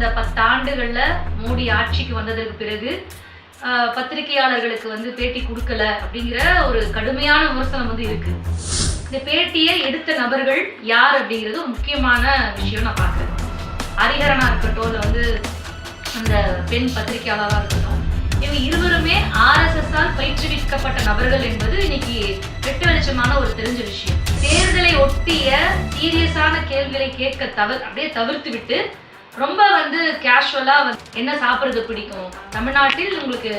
கடந்த பத்தாண்டுகள்ல மோடி ஆட்சிக்கு வந்ததற்கு பிறகு ஆஹ், பத்திரிகையாளர்களுக்கு வந்து பேட்டி கொடுக்கல அப்படிங்கிற ஒரு கடுமையான விமர்சனம் வந்து இருக்கு. இந்த பேட்டியை எடுத்த நபர்கள் யார் அப்படிங்கிறது ஒரு முக்கியமான விஷயம் நான் பார்க்குறேன். ஹரிஹரனா இருக்கட்டும் இல்லை வந்து அந்த பெண் பத்திரிகையாளராக இருக்கட்டும் இவங்க இருவருமே ஆர்எஸ்எஸ்ஆல் பயிற்றுவிக்கப்பட்ட நபர்கள் என்பது இன்னைக்கு வெட்ட வெளிச்சமான ஒரு தெரிஞ்ச விஷயம். தேர்தலை ஒட்டிய சீரியஸான கேள்விகளை கேட்க தவிர அப்படியே தவிர்த்து விட்டு ரொம்ப வந்து கேஷுவலாக என்ன சாப்பிட்றது பிடிக்கும்? தமிழ்நாட்டில் உங்களுக்கு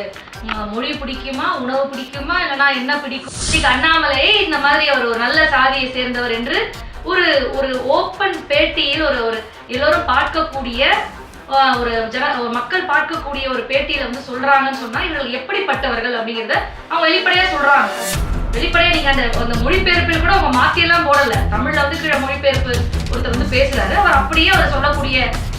மொழி பிடிக்குமா? உணவு பிடிக்குமா? இல்லைன்னா என்ன பிடிக்கும்? இன்னைக்கு அண்ணாமலை இந்த மாதிரி அவர் ஒரு நல்ல சாதியை சேர்ந்தவர் என்று ஒரு ஒரு ஓப்பன் பேட்டியில் ஒரு ஒரு எல்லோரும் பார்க்கக்கூடிய ஒரு ஜன ஒரு மக்கள் பார்க்கக்கூடிய ஒரு பேட்டியில் வந்து சொல்கிறாங்கன்னு சொன்னால் இவர்கள் எப்படிப்பட்டவர்கள் அப்படிங்கிறத அவங்க வெளிப்படையாக சொல்கிறாங்க வெளிப்படையா நீங்க அந்த அந்த மொழிபெயர்ப்பில் கூட அவங்க மாத்தியெல்லாம் போடல. தமிழ்ல வந்து கீழே மொழிபெயர்ப்பு ஒருத்தர் வந்து பேசுறாரு. அவர் அப்படியே அவர் சொல்லக்கூடிய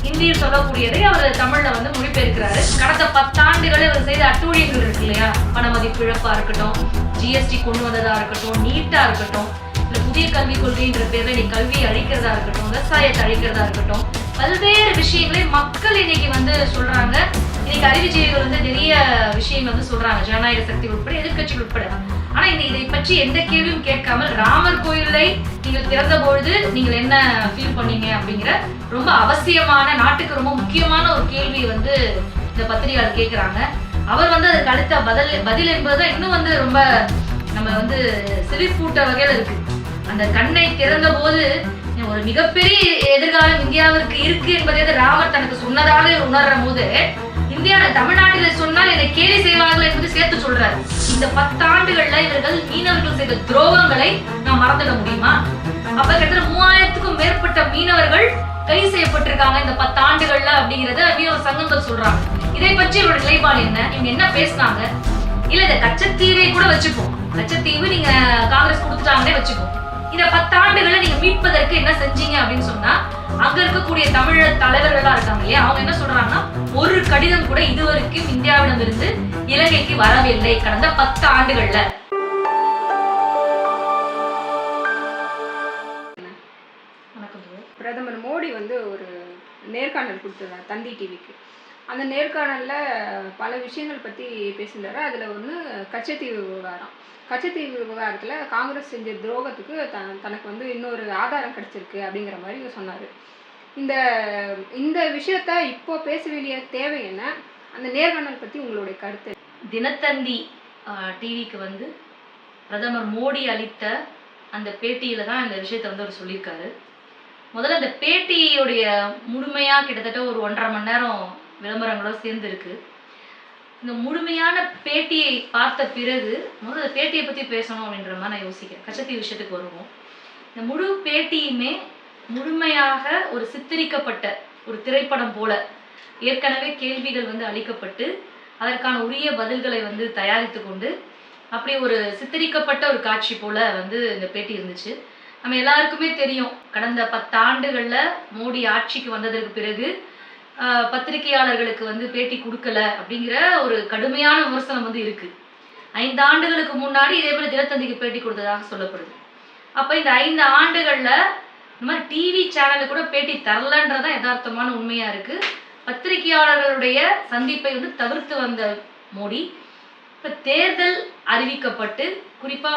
இந்தியில் சொல்லக்கூடியதை அவர் தமிழ்ல வந்து மொழிபெயர்க்கிறாரு. கடந்த பத்தாண்டுகளே அவர் செய்த அட்டூழியங்கள் இருக்கு இல்லையா? பண மதிப்பு இழப்பா இருக்கட்டும் ஜிஎஸ்டி கொண்டு வந்ததா இருக்கட்டும் நீட்டா இருக்கட்டும் இல்ல புதிய கல்விக் கொள்கைன்ற பேர்ல நீ கல்வி அழிக்கிறதா இருக்கட்டும் விவசாயத்தை அழிக்கிறதா இருக்கட்டும் பல்வேறு விஷயங்களை மக்கள் இன்னைக்கு வந்து சொல்றாங்க. இன்னைக்கு அறிவுஜீவிகள் வந்து நிறைய விஷயங்கள் வந்து சொல்றாங்க. ஜனநாயக சக்தி உட்பட எதிர்கட்சிகள் உட்பட. ஆனா இந்த இதை பற்றி எந்த கேள்வியும் கேட்காமல் ராமர் கோயிலை நீங்கள் திறந்த பொழுது நீங்கள் என்ன ஃபீல் பண்ணீங்க அப்படிங்கிற ரொம்ப அவசியமான நாட்டுக்கு ரொம்ப முக்கியமான ஒரு கேள்வி வந்து இந்த பத்திரிகையாளர் கேட்குறாங்க. அவர் வந்து அதுக்கு அடுத்த பதில் பதில் என்பதுதான் இன்னும் வந்து ரொம்ப நம்ம வந்து சிரிப்பூட்ட வகையில இருக்கு. அந்த கண்ணை திறந்த போது ஒரு மிகப்பெரிய எதிர்காலம் இந்தியாவிற்கு இருக்கு என்பதை ராமர் தனக்கு சொன்னதாக உணர்ற போது இந்தியா தமிழ்நாட்டில் சொன்னால் என்னை கேலி செய்வார்கள் என்பது சேர்த்து சொல்றாரு. இந்த பத்தாண்டுகள்ல இவர்கள் மீனவர்கள் செய்த துரோகங்களை நாம் மறந்துட முடியுமா? அப்ப கிட்டத்தட்ட மூவாயிரத்துக்கும் மேற்பட்ட மீனவர்கள் கைது செய்யப்பட்டிருக்காங்க இந்த பத்தாண்டுகள்ல அப்படிங்கறத மீனவர் சங்கங்கள் சொல்றாங்க. இதை பற்றி இவரோட நிலைப்பாடு என்ன? இவங்க என்ன பேசுனாங்க? இல்ல இந்த கச்சத்தீவை கூட வச்சுப்போம் கச்சத்தீவு நீங்க காங்கிரஸ் கொடுத்துட்டாங்களே வச்சுப்போம் இந்த பத்தாண்டுகளை நீங்க மீட்பதற்கு என்ன செஞ்சீங்க அப்படின்னு சொன்னா அங்க இருக்கக்கூடிய தமிழர் தலைவர்களா இருக்காங்க இல்லையா? அவங்க என்ன சொல்றாங்கன்னா ஒரு கடிதம் கூட இதுவரைக்கும் இந்தியாவிடமிருந்து இலங்கைக்கு வரவில்லை கடந்த பத்து ஆண்டுகள்ல. வணக்கம் பிரதமர் மோடி வந்து ஒரு நேர்காணல் கொடுத்துருந்தார் தந்தி டிவிக்கு. அந்த நேர்காணலில் பல விஷயங்கள் பற்றி பேசியிருந்தார். அதில் ஒன்று கச்சத்தீவு விவகாரம். கச்சத்தீவு விவகாரத்தில் காங்கிரஸ் செஞ்ச துரோகத்துக்கு த தனக்கு வந்து இன்னொரு ஆதாரம் கிடச்சிருக்கு அப்படிங்கிற மாதிரி சொன்னார். இந்த இந்த விஷயத்த இப்போ பேச வேண்டிய தேவை என்ன? அந்த நேர்காணல் பற்றி உங்களுடைய கருத்து? தினத்தந்தி டிவிக்கு வந்து பிரதமர் மோடி அளித்த அந்த பேட்டியில தான் இந்த விஷயத்தை வந்து அவர் சொல்லியிருக்காரு. முதல்ல அந்த பேட்டியுடைய முழுமையா கிட்டத்தட்ட ஒரு ஒன்றரை மணி நேரம் விளம்பரங்களோ சேர்ந்து இருக்கு இந்த முழுமையான பேட்டியை பார்த்த பிறகு முதல்ல பேட்டியை பத்தி பேசணும் அப்படின்ற மாதிரி நான் யோசிக்கிறேன். கச்சத்தி விஷயத்துக்கு வருவோம். இந்த முழு பேட்டியுமே முழுமையாக ஒரு சித்தரிக்கப்பட்ட ஒரு திரைப்படம் போல ஏற்கனவே கேள்விகள் வந்து அளிக்கப்பட்டு அதற்கான உரிய பதில்களை வந்து தயாரித்து கொண்டு அப்படி ஒரு சித்தரிக்கப்பட்ட ஒரு காட்சி போல வந்து இந்த பேட்டி இருந்துச்சு. நம்ம எல்லாருக்குமே தெரியும் கடந்த பத்தாண்டுகளில் மோடி ஆட்சிக்கு வந்ததற்கு பிறகு பத்திரிகையாளர்களுக்கு வந்து பேட்டி கொடுக்கல அப்படிங்கிற ஒரு கடுமையான விமர்சனம் வந்து இருக்கு. ஐந்து ஆண்டுகளுக்கு முன்னாடி இதே போல தினத்தந்திக்கு பேட்டி கொடுத்ததாக சொல்லப்படுது. அப்ப இந்த ஐந்து ஆண்டுகள்ல இந்த மாதிரி டிவி சேனலுக்கு கூட பேட்டி தரலன்றதான் யதார்த்தமான உண்மையா இருக்கு. பத்திரிகையாளர்களுடைய சந்திப்பை வந்து தவிர்த்து வந்த மோடி இப்ப தேர்தல் அறிவிக்கப்பட்டு குறிப்பா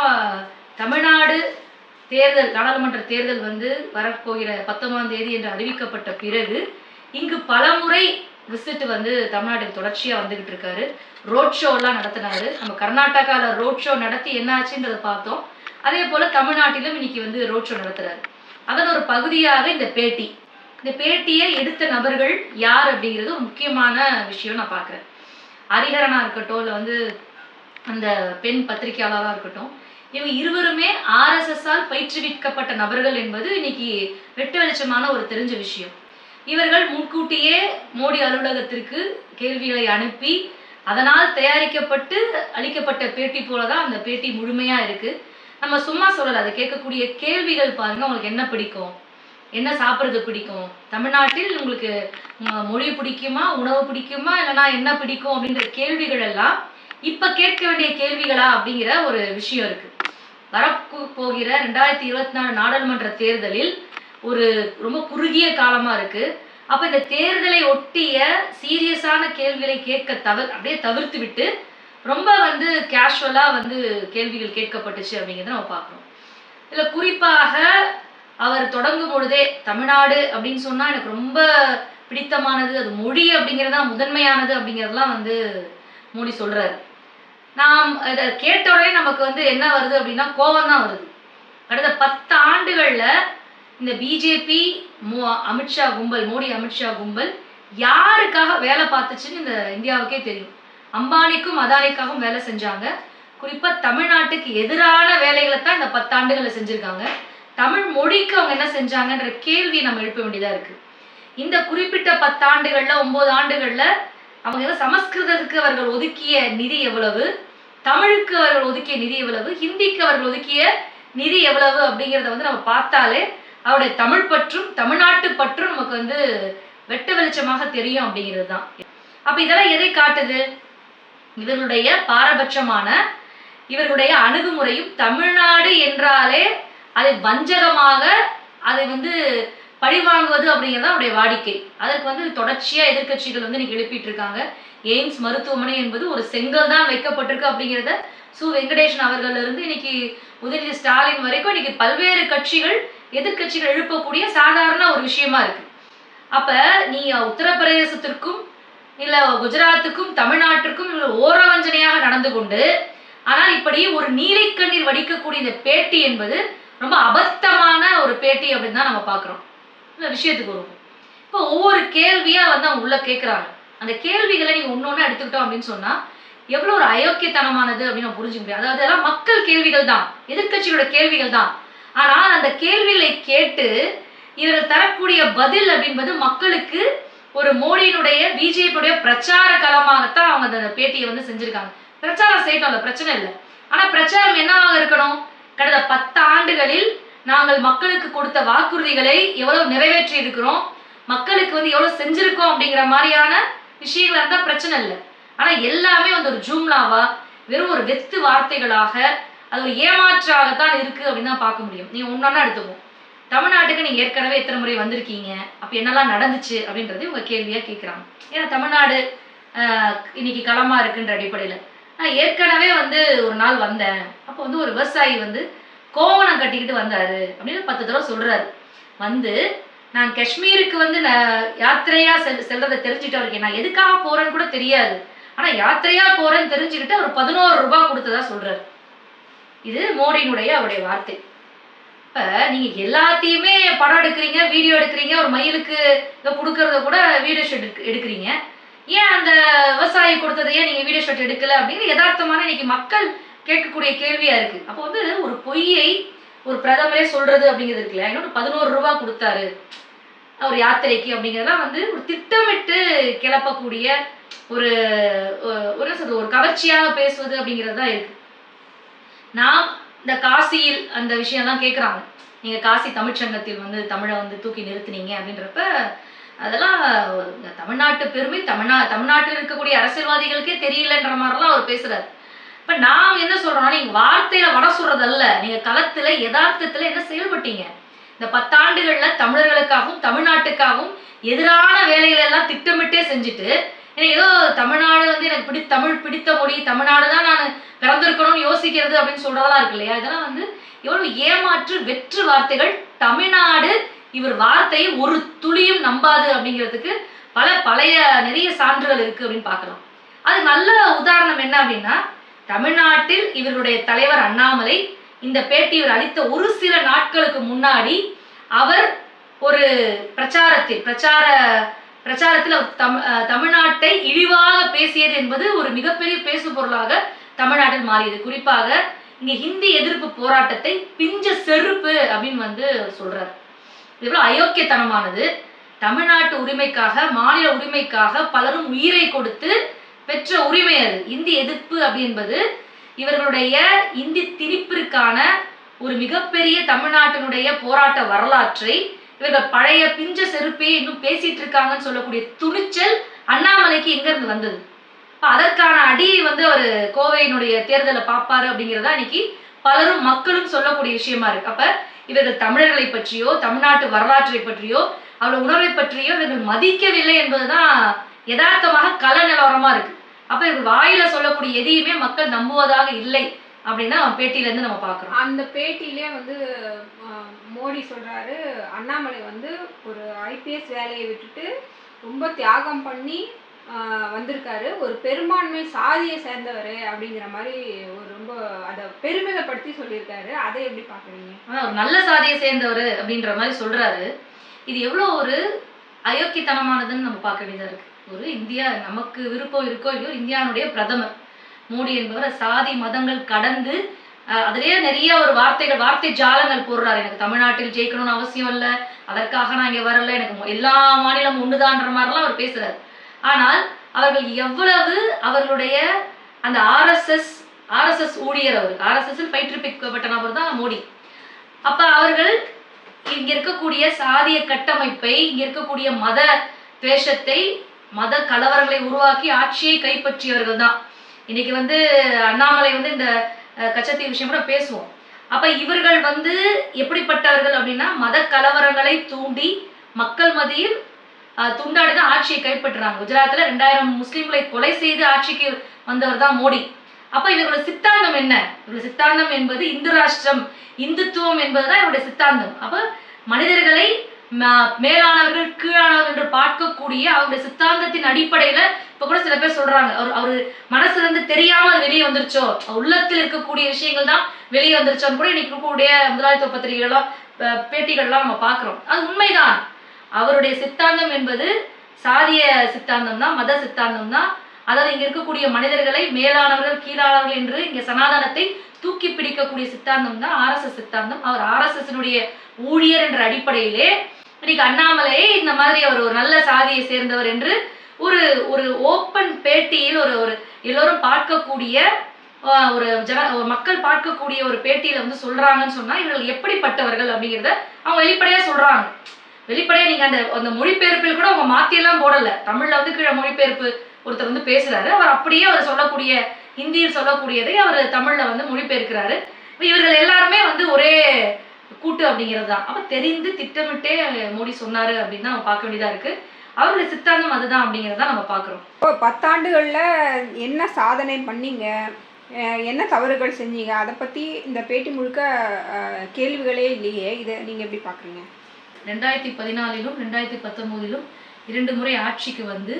தமிழ்நாடு தேர்தல் நாடாளுமன்ற தேர்தல் வந்து வரப்போகிற பத்தொன்பதாம் தேதி என்று அறிவிக்கப்பட்ட பிறகு இங்கு பலமுறை விசிட் வந்து தமிழ்நாட்டுக்கு தொடர்ச்சியா வந்துகிட்டு இருக்காரு. ரோட் ஷோ எல்லாம் நடத்தினாரு. நம்ம கர்நாடகாவில் ரோட் ஷோ நடத்தி என்ன ஆச்சுன்றதை பார்த்தோம். அதே போல தமிழ்நாட்டிலும் இன்னைக்கு வந்து ரோட் ஷோ நடத்துறாரு. அதன் ஒரு பகுதியாக இந்த பேட்டி. இந்த பேட்டியை எடுத்த நபர்கள் யார் அப்படிங்கிறது ஒரு முக்கியமான விஷயம் நான் பார்க்குறேன். ஹரிஹரனா இருக்கட்டும் இல்லை வந்து அந்த பெண் பத்திரிகையாளராக இருக்கட்டும் இவங்க இருவருமே ஆர்எஸ்எஸ்ஸால் பயிற்றுவிக்கப்பட்ட நபர்கள் என்பது இன்னைக்கு வெட்டு வெளிச்சமான ஒரு தெரிஞ்ச விஷயம். இவர்கள் முன்கூட்டியே மோடி அலுவலகத்திற்கு கேள்விகளை அனுப்பி அதனால் தயாரிக்கப்பட்டு அளிக்கப்பட்ட பேட்டி போல தான் அந்த பேட்டி முழுமையாக இருக்குது நம்ம சும்மா சொல்லலை அதை கேட்கக்கூடிய கேள்விகள் பாருங்கள் உங்களுக்கு என்ன பிடிக்கும்? என்ன சாப்பிட்றது பிடிக்கும்? தமிழ்நாட்டில் உங்களுக்கு மொழி பிடிக்குமா? உணவு பிடிக்குமா? இல்லைன்னா என்ன பிடிக்கும்? அப்படின்ற கேள்விகள் எல்லாம் இப்போ கேட்க வேண்டிய கேள்விகளா அப்படிங்கிற ஒரு விஷயம் இருக்கு. வரப்பு போகிற ரெண்டாயிரத்தி இருபத்தி நாலு நாடாளுமன்ற தேர்தலில் ஒரு ரொம்ப குறுகிய காலமா இருக்கு. அப்ப இந்த தேர்தலை ஒட்டிய சீரியஸான கேள்விகளை கேட்க தவிர அப்படியே தவிர்த்து விட்டு ரொம்ப வந்து கேஷுவலா வந்து கேள்விகள் கேட்கப்பட்டுச்சு அப்படிங்கிறத நம்ம பார்க்குறோம். இதில் குறிப்பாக அவர் தொடங்கும் பொழுதே தமிழ்நாடு அப்படின்னு சொன்னா எனக்கு ரொம்ப பிடித்தமானது அது மொழி அப்படிங்கிறது தான் முதன்மையானது அப்படிங்கிறதுலாம் வந்து மோடி சொல்றாரு. நாம் இதை கேட்ட உடனே நமக்கு வந்து என்ன வருது அப்படின்னா கோபம் தான் வருது. கடந்த பத்து ஆண்டுகள்ல இந்த பிஜேபி மோ அமித்ஷா கும்பல் மோடி அமித்ஷா கும்பல் யாருக்காக வேலை பார்த்துச்சுன்னு இந்த இந்தியாவுக்கே தெரியும். அம்பானிக்கும் அதானிக்காகவும் வேலை செஞ்சாங்க. குறிப்பா தமிழ்நாட்டுக்கு எதிரான வேலைகளை தான் இந்த பத்தாண்டுகளில் செஞ்சிருக்காங்க. தமிழ் மொழிக்கு அவங்க என்ன செஞ்சாங்கன்ற கேள்வியை நம்ம எழுப்ப வேண்டியதாக இருக்கு. இந்த குறிப்பிட்ட பத்தாண்டுகளில் ஒன்பது ஆண்டுகளில் அவங்க சமஸ்கிருதத்துக்கு அவர்கள் ஒதுக்கிய நிதி எவ்வளவு தமிழுக்கு அவர்கள் ஒதுக்கிய நிதி எவ்வளவு ஹிந்திக்கு அவர்கள் ஒதுக்கிய நிதி எவ்வளவு அப்படிங்கிறத வந்து நம்ம பார்த்தாலே அவருடைய தமிழ் பற்றும் தமிழ்நாட்டு பற்றும் நமக்கு வந்து வெட்ட வெளிச்சமாக தெரியும் அப்படிங்கிறது தான். அப்போ இதெல்லாம் எதை காட்டுது? இவர்களுடைய பாரபட்சமான இவர்களுடைய அணுகுமுறையும் தமிழ்நாடு என்றாலே அதை வஞ்சகமாக அதை வந்து பழிவாங்குவது அப்படிங்கிறது தான் அவருடைய வாடிக்கை. அதற்கு வந்து தொடர்ச்சியாக எதிர்க்கட்சிகள் வந்து இன்னைக்கு எழுப்பிட்டு இருக்காங்க எய்ம்ஸ் மருத்துவமனை என்பது ஒரு செங்கல் தான் வைக்கப்பட்டிருக்கு அப்படிங்கிறத சு. வெங்கடேசன் அவர்கள் இருந்து இன்னைக்கு உதயநிதி ஸ்டாலின் வரைக்கும் இன்னைக்கு பல்வேறு கட்சிகள் எதிர்க்கட்சிகள் எழுப்பக்கூடிய சாதாரண ஒரு விஷயமா இருக்கு. அப்ப நீங்க உத்தரப்பிரதேசத்திற்கும் இல்ல குஜராத்துக்கும் தமிழ்நாட்டிற்கும் ஓரவஞ்சனையாக நடந்து கொண்டு ஆனால் இப்படி ஒரு நீலைக்கண்ணீர் வடிக்கக்கூடிய இந்த பேட்டி என்பது ரொம்ப அபத்தமான ஒரு பேட்டி அப்படின்னு தான் நம்ம பார்க்குறோம். இந்த விஷயத்துக்கு வருவோம் இப்போ ஒவ்வொரு கேள்வியாக வந்து அவங்க உள்ளே கேட்குறாங்க அந்த கேள்விகளை நீங்கள் ஒன்று ஒன்று எடுத்துக்கிட்டோம் அப்படின்னு சொன்னால் எவ்வளோ ஒரு அயோக்கியத்தனமானது அப்படின்னு நம்ம புரிஞ்சுக்க முடியும் அதாவது அதெல்லாம் மக்கள் கேள்விகள் தான். எதிர்க்கட்சியோட கேள்விகள் தான். ஆனால் அந்த கேள்விகளை கேட்டு இவர்கள் தரக்கூடிய பதில் அப்படின்பது மக்களுக்கு ஒரு மோடியினுடைய பிஜேபியுடைய பிரச்சார களமாகத்தான் அவங்க அந்த பேட்டியை வந்து செஞ்சுருக்காங்க. பிரச்சாரம் செய்யட்டும் அந்த பிரச்சனை இல்லை. ஆனால் பிரச்சாரம் என்னவாக இருக்கணும்? கடந்த பத்து ஆண்டுகளில் நாங்கள் மக்களுக்கு கொடுத்த வாக்குறுதிகளை எவ்வளவு நிறைவேற்றி இருக்கிறோம் மக்களுக்கு வந்து எவ்வளவு செஞ்சிருக்கோம் அப்படிங்கிற மாதிரியான விஷயங்கள் இருந்தா பிரச்சனை இல்லை. ஆனா எல்லாமே வந்து ஒரு ஜூம்லாவா வெறும் ஒரு வெத்து வார்த்தைகளாக அது ஒரு ஏமாற்றாகத்தான் இருக்கு அப்படின்னு தான் பார்க்க முடியும். நீங்க ஒன்னொன்னா எடுத்துப்போம் தமிழ்நாட்டுக்கு நீங்க ஏற்கனவே எத்தனை முறை வந்திருக்கீங்க? அப்ப என்னெல்லாம் நடந்துச்சு? அப்படின்றது உங்க கேள்வியா கேட்குறாங்க. ஏன்னா தமிழ்நாடு இன்னைக்கு களமா இருக்குன்ற அடிப்படையில. நான் ஏற்கனவே வந்து ஒரு நாள் வந்தேன். அப்போ வந்து ஒரு விவசாயி வந்து கோவணம் கட்டிக்கிட்டு வந்தாரு அப்படின்னு பத்து தடவை சொல்றாரு. வந்து நான் காஷ்மீருக்கு வந்து நான் யாத்திரையா செல் செல்றதை தெரிஞ்சுட்டு அவருக்கு நான் எதுக்காக போறேன்னு கூட தெரியாது. ஆனா யாத்திரையா போறேன்னு தெரிஞ்சுக்கிட்டு அவர் பதினோரு ரூபாய் கொடுத்ததா சொல்றாரு. இது மோடியினுடைய அவருடைய வார்த்தை. இப்ப நீங்க எல்லாத்தையுமே படம் எடுக்கிறீங்க வீடியோ எடுக்கிறீங்க ஒரு மயிலுக்கு இதை கொடுக்கறத கூட வீடியோ ஷூட் எடுக்கிறீங்க. ஏன் அந்த விவசாயி ஏன் நீங்க வீடியோ ஷாட் எடுக்கல அப்படிங்கிற யதார்த்தமான இன்னைக்கு மக்கள் கேட்கக்கூடிய கேள்வியா இருக்கு. அப்போ வந்து ஒரு பொய்யை ஒரு பிரதமரே சொல்றது அப்படிங்கிறது இருக்குல்ல இன்னொரு பதினோரு ரூபா கொடுத்தாரு ஒரு யாத்திரைக்கு அப்படிங்கிறதெல்லாம் வந்து ஒரு திட்டமிட்டு கிளப்பக்கூடிய ஒரு ஒரு என்ன சொல்றது ஒரு கவர்ச்சியாக பேசுவது அப்படிங்கிறது தான் இருக்கு. நாம் இந்த காசியில் அந்த விஷயம்லாம் கேட்குறாங்க நீங்கள் காசி தமிழ்ச்சங்கத்தில் வந்து தமிழை வந்து தூக்கி நிறுத்துனீங்க அப்படின்றப்ப அதெல்லாம் இந்த தமிழ்நாட்டு பெருமை தமிழ்நா தமிழ்நாட்டில் இருக்கக்கூடிய அரசியல்வாதிகளுக்கே தெரியலன்ற மாதிரிலாம் அவர் பேசுறாரு. இப்ப நாம் என்ன சொல்றோம்னா நீங்க வார்த்தையில வட சொல்றதல்ல நீங்க களத்துல யதார்த்தத்துல என்ன செயல்பட்டீங்க? இந்த பத்தாண்டுகள்ல தமிழர்களுக்காகவும் தமிழ்நாட்டுக்காகவும் எதிரான வேலைகளை எல்லாம் திட்டமிட்டே செஞ்சுட்டு எனக்கு ஏதோ தமிழ்நாடு வந்து எனக்கு பிடி தமிழ் பிடித்த மொழி தமிழ்நாடு தான் நான் பிறந்திருக்கணும்னு யோசிக்கிறது அப்படின்னு சொல்றதெல்லாம் இருக்கு இல்லையா? இதெல்லாம் வந்து எவ்வளவு ஏமாற்று வெற்று வார்த்தைகள் தமிழ்நாடு இவர் வார்த்தையை ஒரு துளியும் நம்பாது அப்படிங்கிறதுக்கு பல பழைய நிறைய சான்றுகள் இருக்கு அப்படின்னு பார்க்கலாம். அது நல்ல உதாரணம் என்ன அப்படின்னா தமிழ்நாட்டில் இவருடைய தலைவர் அண்ணாமலை இந்த பேட்டி இவர் அளித்த ஒரு சில நாட்களுக்கு முன்னாடி அவர் ஒரு பிரச்சாரத்தில் பிரச்சார பிரச்சாரத்தில் தம் தமிழ்நாட்டை இழிவாக பேசியது என்பது ஒரு மிகப்பெரிய பேசு பொருளாக தமிழ்நாட்டில் மாறியது. குறிப்பாக இங்க ஹிந்தி எதிர்ப்பு போராட்டத்தை பிஞ்ச செருப்பு அப்படின்னு வந்து சொல்றாரு. இது எவ்வளவு அயோக்கியத்தனமானது. தமிழ்நாட்டு உரிமைக்காக மாநில உரிமைக்காக பலரும் உயிரை கொடுத்து பெற்ற உரிமை அது. இந்தி எதிர்ப்பு அப்படி என்பது இவர்களுடைய இந்தி திணிப்பிற்கான ஒரு மிகப்பெரிய தமிழ்நாட்டினுடைய போராட்ட வரலாற்றை இவர்கள் பழைய பிஞ்ச செருப்பையே இன்னும் பேசிட்டு இருக்காங்கன்னு சொல்லக்கூடிய துணிச்சல் அண்ணாமலைக்கு எங்கேருந்து வந்தது? அதற்கான அடியை வந்து அவர் கோவையினுடைய தேர்தலை பார்ப்பாரு அப்படிங்கிறதா இன்னைக்கு பலரும் மக்களும் சொல்லக்கூடிய விஷயமா இருக்கு. அப்ப இவர்கள் தமிழர்களை பற்றியோ தமிழ்நாட்டு வரலாற்றை பற்றியோ அவர்கள் உணர்வை பற்றியோ இவர்கள் மதிக்கவில்லை என்பதுதான் யதார்த்தமாக கள நிலவரமா இருக்கு. அப்ப இவர்கள் வாயில சொல்லக்கூடிய எதையுமே மக்கள் நம்புவதாக இல்லை அப்படின்னு அவன் பேட்டியில இருந்து நம்ம பாக்குறோம் அந்த பேட்டியிலே வந்து மோடி சொல்றாரு அண்ணாமலை வந்து ஒரு ஐபிஎஸ் வேலையை விட்டுட்டு ரொம்ப தியாகம் பண்ணி வந்திருக்காரு. ஒரு பெரும்பான்மை சாதியை சேர்ந்தவர் அப்படிங்கிற மாதிரி ரொம்ப அதை பெருமிதப்படுத்தி சொல்லியிருக்காரு. அதை எப்படி பார்க்குறீங்க? ஆனால் ஒரு நல்ல சாதியை சேர்ந்தவர் அப்படின்ற மாதிரி சொல்கிறாரு இது எவ்வளோ ஒரு அயோக்கியத்தனமானதுன்னு நம்ம பார்க்க வேண்டியதாக இருக்குது ஒரு இந்தியா நமக்கு விருப்பம் இருக்கோ இல்லையோ இந்தியாவுடைய பிரதமர் மோடி என்பவர் சாதி மதங்கள் கடந்து அதுலேயே அதிலேயே நிறைய ஒரு வார்த்தைகள் வார்த்தை ஜாலங்கள் போடுறாரு. எனக்கு தமிழ்நாட்டில் ஜெயிக்கணும்னு அவசியம் இல்லை. அதற்காக நான் இங்கே வரல. எனக்கு எல்லா மாநிலமும் ஒன்றுதான்ற மாதிரிலாம் அவர் பேசுறாரு. ஆனால் அவர்கள் எவ்வளவு அவர்களுடைய அந்த ஆர்எஸ்எஸ் ஆர்எஸ்எஸ் ஊழியர் அவர். ஆர்எஸ்எஸ் பயிற்றுவிக்கப்பட்ட நபர் தான் மோடி. அப்போ அவர்கள் இங்க இருக்கக்கூடிய சாதிய கட்டமைப்பை இங்க இருக்கக்கூடிய மத துவேஷத்தை மத கலவரங்களை உருவாக்கி ஆட்சியை கைப்பற்றியவர்கள் தான். இன்னைக்கு வந்து அண்ணாமலை வந்து இந்த அஹ், கச்சத்தீவு விஷயம் கூட பேசுவோம். அப்ப இவர்கள் வந்து எப்படிப்பட்டவர்கள் அப்படின்னா மத கலவரங்களை தூண்டி மக்கள் மத்தியில் துண்டாடி தான் ஆட்சியை கைப்பற்றுறாங்க. குஜராத்தில் ரெண்டாயிரம் முஸ்லீம்களை கொலை செய்து ஆட்சிக்கு வந்தவர் தான் மோடி. அப்ப இவர்களோட சித்தாந்தம் என்ன? இவருடைய சித்தாந்தம் என்பது இந்து ராஷ்டிரம் இந்துத்துவம் என்பதுதான் இவருடைய சித்தாந்தம். அப்ப மனிதர்களை மேலானவர்கள் கீழானவர்கள் என்று பார்க்கக்கூடிய அவருடைய சித்தாந்தத்தின் அடிப்படையில இப்ப கூட சில பேர் சொல்றாங்க. அவர் அவர் மனசுல இருந்து தெரியாம அது வெளியே வந்துருச்சோ? உள்ளத்தில் இருக்கக்கூடிய விஷயங்கள் தான் வெளியே வந்துருச்சோன்னு கூட இன்னைக்கு இருக்கக்கூடிய முதலாளித்துவ பத்திரிகைகளோ பேட்டிகள்லாம் நம்ம பார்க்கிறோம். அது உண்மைதான். அவருடைய சித்தாந்தம் என்பது சாதிய சித்தாந்தம் தான் மத சித்தாந்தம் தான் அதாவது இங்க இருக்கக்கூடிய மனிதர்களை மேலானவர்கள் கீழானவர்கள் என்று இங்க சனாதனத்தை தூக்கி பிடிக்கக்கூடிய சித்தாந்தம் தான் ஆர்எஸ்எஸ் சித்தாந்தம். அவர் ஆர்எஸ்எஸ்னுடைய ஊழியர் என்ற அடிப்படையிலே இன்னைக்கு அண்ணாமலை இந்த மாதிரி அவர் ஒரு நல்ல சாதியை சேர்ந்தவர் என்று ஒரு ஒரு ஓப்பன் பேட்டியில் ஒரு ஒரு எல்லோரும் பார்க்கக்கூடிய ஒரு ஜன ஒரு மக்கள் பார்க்கக்கூடிய ஒரு பேட்டியில வந்து சொல்றாங்கன்னு சொன்னா இவர்கள் எப்படிப்பட்டவர்கள் அப்படிங்கிறத அவங்க வெளிப்படையா சொல்றாங்க. வெளிப்படையா நீங்க அந்த அந்த மொழிபெயர்ப்பில் கூட அவங்க மாத்தியெல்லாம் போடல. தமிழ்ல வந்து கீழே மொழிபெயர்ப்பு ஒருத்தர் வந்து பேசுறாரு. அவர் அப்படியே அவர் சொல்லக்கூடிய ஹிந்தியில் சொல்லக்கூடியதை அவர் தமிழ்ல வந்து மொழிபெயர்க்கிறாரு. இவர்கள் எல்லாருமே வந்து ஒரே கூட்டு அப்படிங்கிறது தான். அப்ப தெரிந்து திட்டமிட்டே மோடி சொன்னாரு அப்படின்னு தான் நம்ம பார்க்க வேண்டியதா இருக்கு. அவருடைய சித்தாந்தம் அதுதான் அப்படிங்கிறத நம்ம பார்க்கிறோம். இப்போ பத்தாண்டுகளில் என்ன சாதனை பண்ணீங்க? என்ன தவறுகள் செஞ்சீங்க? அதை பற்றி இந்த பேட்டி முழுக்க கேள்விகளே இல்லையே. இதை நீங்கள் எப்படி பார்க்குறீங்க? ரெண்டாயிரத்தி பதினாலிலும் ரெண்டாயிரத்தி பத்தொம்போதிலும் இரண்டு முறை ஆட்சிக்கு வந்து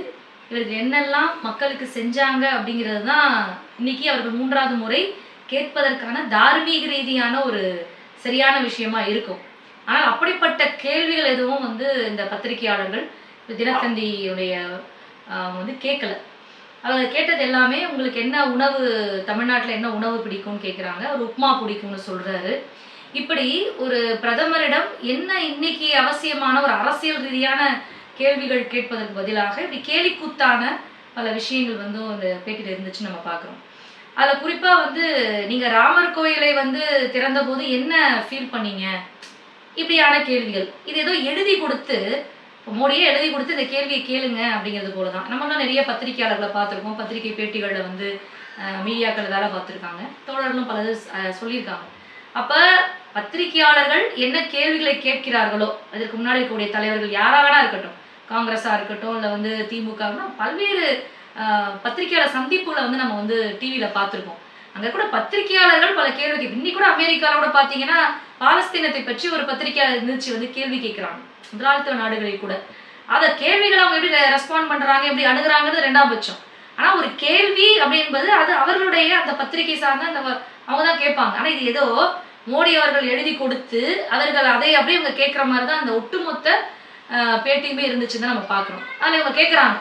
இவர்கள் என்னெல்லாம் மக்களுக்கு செஞ்சாங்க அப்படிங்கிறது தான் இன்னைக்கு அவர்கள் மூன்றாவது முறை கேட்பதற்கான தார்மீக ரீதியான ஒரு சரியான விஷயமா இருக்கும். ஆனால் அப்படிப்பட்ட கேள்விகள் எதுவும் வந்து இந்த பத்திரிகையாளர்கள் தினத்தந்தியுடைய ஆஹ், வந்து கேட்கல. அவங்க கேட்டது எல்லாமே உங்களுக்கு என்ன உணவு தமிழ்நாட்டில் என்ன உணவு பிடிக்கும்னு கேட்குறாங்க. ஒரு உப்மா பிடிக்கும்னு சொல்றாரு. இப்படி ஒரு பிரதமரிடம் என்ன இன்னைக்கு அவசியமான ஒரு அரசியல் ரீதியான கேள்விகள் கேட்பதற்கு பதிலாக இப்படி கேலிக்கூத்தான பல விஷயங்கள் வந்து அந்த பேட்டியில் இருந்துச்சு நம்ம பார்க்குறோம். அதில் குறிப்பாக வந்து நீங்கள் ராமர் கோயிலை வந்து திறந்தபோது என்ன ஃபீல் பண்ணீங்க? இப்படியான கேள்விகள். இது ஏதோ எழுதி கொடுத்து இப்போ மோடியே எழுதி கொடுத்து இந்த கேள்வியை கேளுங்க அப்படிங்கிறது போல தான் நம்மளாம் நிறைய பத்திரிகையாளர்களை பார்த்துருக்கோம். பத்திரிகை பேட்டிகளில் வந்து மீடியாக்கள் வேலை பார்த்துருக்காங்க. தோழர்களும் பலது சொல்லியிருக்காங்க. அப்போ பத்திரிகையாளர்கள் என்ன கேள்விகளை கேட்கிறார்களோ அதற்கு முன்னாடி இருக்கக்கூடிய தலைவர்கள் யாராக வேணா இருக்கட்டும் காங்கிரஸாக இருக்கட்டும் இல்லை வந்து திமுகனா பல்வேறு பத்திரிகையாளர் சந்திப்புகளை வந்து நம்ம வந்து டிவியில் பார்த்துருக்கோம். அங்கே கூட பத்திரிகையாளர்கள் பல கேள்வி கேட்கு இன்னைக்கு கூட அமெரிக்காவில் கூட பார்த்தீங்கன்னா பாலஸ்தீனத்தை பற்றி ஒரு பத்திரிகையாளர் இருந்துச்சு வந்து கேள்வி கேட்குறாங்க. முதலாளித்துவ நாடுகளில் கூட. அதை கேள்விகளை அவங்க எப்படி ரெஸ்பாண்ட் பண்ணுறாங்க எப்படி அணுகிறாங்கிறது ரெண்டாம் பட்சம். ஆனால் ஒரு கேள்வி அப்படின்பது அது அவர்களுடைய அந்த பத்திரிகை சார்ந்த அந்த அவங்க தான் கேட்பாங்க. ஆனால் இது ஏதோ மோடி அவர்கள் எழுதி கொடுத்து அவர்கள் அதை அப்படியே அவங்க கேட்குற மாதிரி தான் அந்த ஒட்டுமொத்த பேட்டியுமே இருந்துச்சுன்னு தான் நம்ம பார்க்குறோம். அதில் இவங்க கேட்குறாங்க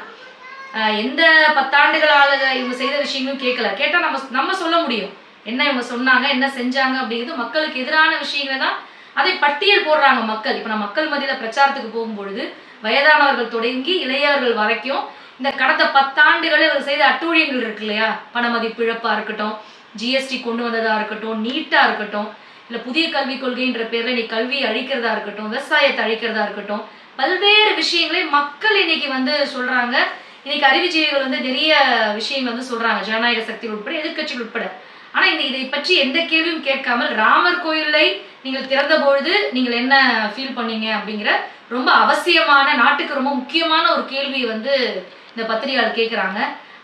எந்த பத்தாண்டுகளால் இவங்க செய்த விஷயங்களும் கேட்கல கேட்டால் நம்ம நம்ம சொல்ல முடியும். என்ன இவங்க சொன்னாங்க என்ன செஞ்சாங்க அப்படிங்கிறது மக்களுக்கு எதிரான விஷயங்களை தான் அதை பட்டியல் போடுறாங்க மக்கள். இப்போ நான் மக்கள் மத்தியில் பிரச்சாரத்துக்கு போகும்பொழுது வயதானவர்கள் தொடங்கி இளையவர்கள் வரைக்கும் இந்த கடந்த பத்தாண்டுகளில் இவர் செய்த அட்டூழியங்கள் இருக்கு இல்லையா? பண மதிப்பிழப்பாக இருக்கட்டும் ஜிஎஸ்டி கொண்டு வந்ததாக இருக்கட்டும் நீட்டாக இருக்கட்டும் இல்லை புதிய கல்விக் கொள்கைன்ற பேரில் இன்னைக்கு கல்வியை அழிக்கிறதா இருக்கட்டும் விவசாயத்தை அழிக்கிறதா இருக்கட்டும் பல்வேறு விஷயங்களை மக்கள் இன்னைக்கு வந்து சொல்றாங்க. இன்னைக்கு அறிவுஜீவிகள் வந்து நிறைய விஷயங்கள் வந்து சொல்றாங்க. ஜனநாயக சக்திகள் உட்பட எதிர்க்கட்சிகள் உட்பட. ஆனா இந்த இதை பற்றி எந்த கேள்வியும் கேட்காமல் ராமர் கோயிலை நீங்கள் திறந்த பொழுது நீங்கள் என்ன ஃபீல் பண்ணீங்க அப்படிங்கிற ரொம்ப அவசியமான நாட்டுக்கு ரொம்ப முக்கியமான ஒரு கேள்வி வந்து இந்த பத்திரிகையாளர் கேட்குறாங்க.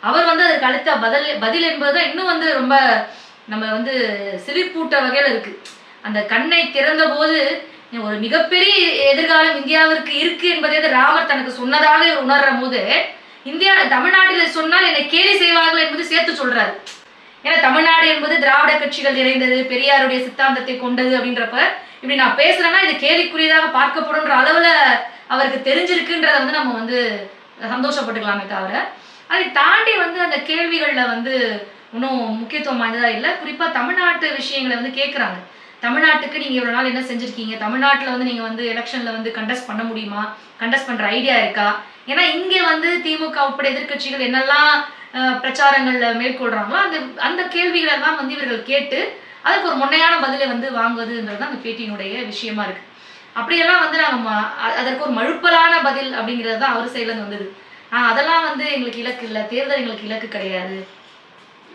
அவர் வந்து அதற்கு அடுத்த பதில் பதில் என்பது இன்னும் வந்து ரொம்ப நம்ம வந்து சிலிர்ப்பூட்ட வகையில் இருக்கு. அந்த கண்ணை திறந்த போது ஒரு மிகப்பெரிய எதிர்காலம் இந்தியாவிற்கு இருக்கு என்பதை வந்து ராமர் தனக்கு சொன்னதாக உணர்ற போது இந்தியா தமிழ்நாட்டில் சொன்னால் என்னை கேலி செய்வார்கள் என்பது சேர்த்து சொல்றாரு. ஏன்னா தமிழ்நாடு என்பது திராவிட கட்சிகள் நிறைந்தது பெரியாருடைய சித்தாந்தத்தை கொண்டது அப்படின்றப்ப இப்படி நான் பேசுறேன்னா இது கேலிக்குரியதாக பார்க்கப்படும்ன்ற அளவுல அவருக்கு தெரிஞ்சிருக்குன்றத வந்து நம்ம வந்து சந்தோஷப்பட்டுக்கலாமே தவிர அதை தாண்டி வந்து அந்த கேள்விகள்ல வந்து இன்னும் முக்கியத்துவம் வாய்ந்ததா இல்லை. குறிப்பா தமிழ்நாட்டு விஷயங்களை வந்து கேட்குறாங்க தமிழ்நாட்டுக்கு நீங்க இவ்வளவு நாள் என்ன செஞ்சிருக்கீங்க? தமிழ்நாட்டுல வந்து நீங்க வந்து எலெக்ஷன்ல வந்து கண்டஸ்ட் பண்ண முடியுமா? கண்டஸ்ட் பண்ற ஐடியா இருக்கா? ஏன்னா இங்க வந்து திமுக உட்பட எதிர்க்கட்சிகள் என்னெல்லாம் பிரச்சாரங்களில் பிரச்சாரங்கள்ல மேற்கொள்றாங்களோ அந்த அந்த கேள்விகள் எல்லாம் வந்து இவர்கள் கேட்டு அதுக்கு ஒரு முன்னையான பதிலை வந்து வாங்குவதுன்றது தான் அந்த பேட்டியினுடைய விஷயமா இருக்கு. அப்படியெல்லாம் வந்து நாங்கள் ம- அதற்கு ஒரு மழுப்பலான பதில் அப்படிங்கிறது தான் அவர் சைட்லேருந்து வந்தது. நாங்கள் அதெல்லாம் வந்து எங்களுக்கு இலக்கு இல்லை. தேர்தல் எங்களுக்கு இலக்கு கிடையாது.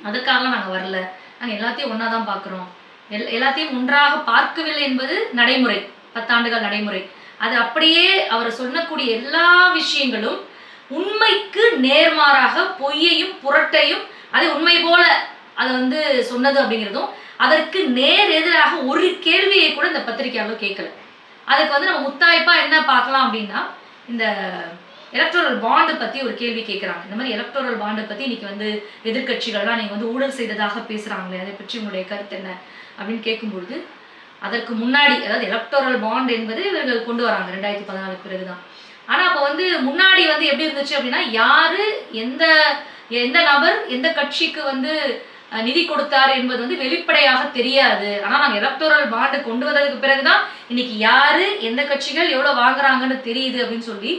அதுக்காகலாம் நாங்கள் வரல. நாங்கள் எல்லாத்தையும் ஒன்றா தான் பார்க்குறோம் எல் எல்லாத்தையும் ஒன்றாக பார்க்கவில்லை என்பது நடைமுறை பத்தாண்டுகள் நடைமுறை. அது அப்படியே அவர் சொல்லக்கூடிய எல்லா விஷயங்களும் உண்மைக்கு நேர்மாறாக பொய்யையும் புரட்டையும் அதை உண்மை போல அதை வந்து சொன்னது அப்படிங்கிறதும் அதற்கு நேர் எதிராக ஒரு கேள்வியை கூட இந்த பத்திரிகையாளர் கேட்கல. அதுக்கு வந்து நம்ம முத்தாய்ப்பா என்ன பார்க்கலாம் அப்படின்னா இந்த எலக்ட்ரல் பாண்டை பத்தி ஒரு கேள்வி கேட்குறாங்க. இந்த மாதிரி எலக்ட்ரல் பாண்டை பத்தி இன்னைக்கு வந்து எதிர்கட்சிகள்லாம் நீங்க வந்து ஊழல் செய்ததாக பேசுறாங்களே அதை பற்றி உங்களுடைய கருத்து என்ன? அப்படின்னு கேட்கும்பொழுது அதற்கு முன்னாடி அதாவது எலக்டோரல் பாண்ட் என்பது இவர்கள் கொண்டு வராங்க ரெண்டாயிரத்தி பதினாலுக்கு பிறகுதான். ஆனால் அப்போ வந்து முன்னாடி வந்து எப்படி இருந்துச்சு அப்படின்னா யாரு எந்த எந்த நபர் எந்த கட்சிக்கு வந்து நிதி கொடுத்தார் என்பது வந்து வெளிப்படையாக தெரியாது. ஆனால் நாங்கள் எலக்டோரல் பாண்டு கொண்டு வந்ததுக்கு பிறகுதான் இன்னைக்கு யாரு எந்த கட்சிகள் எவ்வளோ வாங்குறாங்கன்னு தெரியுது அப்படின்னு சொல்லி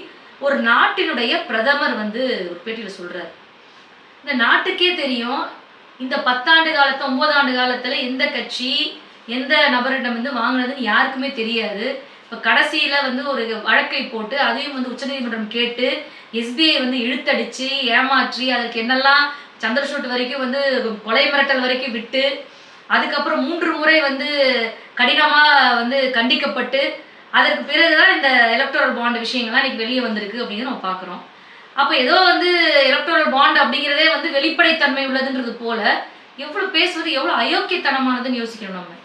ஒரு நாட்டினுடைய பிரதமர் வந்து ஒரு பேட்டியில் சொல்றாரு. இந்த நாட்டுக்கே தெரியும் இந்த பத்தாண்டு காலத்து ஒன்பது ஆண்டு காலத்துல எந்த கட்சி எந்த நபரிடம் வந்து வாங்கினதுன்னு யாருக்குமே தெரியாது. இப்போ கடைசியில வந்து ஒரு வழக்கை போட்டு அதையும் வந்து உச்சநீதிமன்றம் கேட்டு எஸ்பிஐ வந்து இழுத்தடிச்சு ஏமாற்றி அதற்கு என்னெல்லாம் சந்திரசூட் வரைக்கும் வந்து கொலை மிரட்டல் வரைக்கும் விட்டு அதுக்கப்புறம் மூன்று முறை வந்து கடினமா வந்து கண்டிக்கப்பட்டு அதற்கு பிறகுதான் இந்த எலக்ட்ரல் பாண்ட் விஷயங்கள்லாம் இன்னைக்கு வெளியே வந்திருக்கு அப்படின்னு நம்ம பார்க்குறோம். அப்போ ஏதோ வந்து எலக்ட்ரல் பாண்ட் அப்படிங்கிறதே வந்து வெளிப்படைத்தன்மை உள்ளதுன்றது போல எவ்வளவு பேசுவது எவ்வளவு அயோக்கியத்தனமானதுன்னு யோசிக்கணும் நம்ம.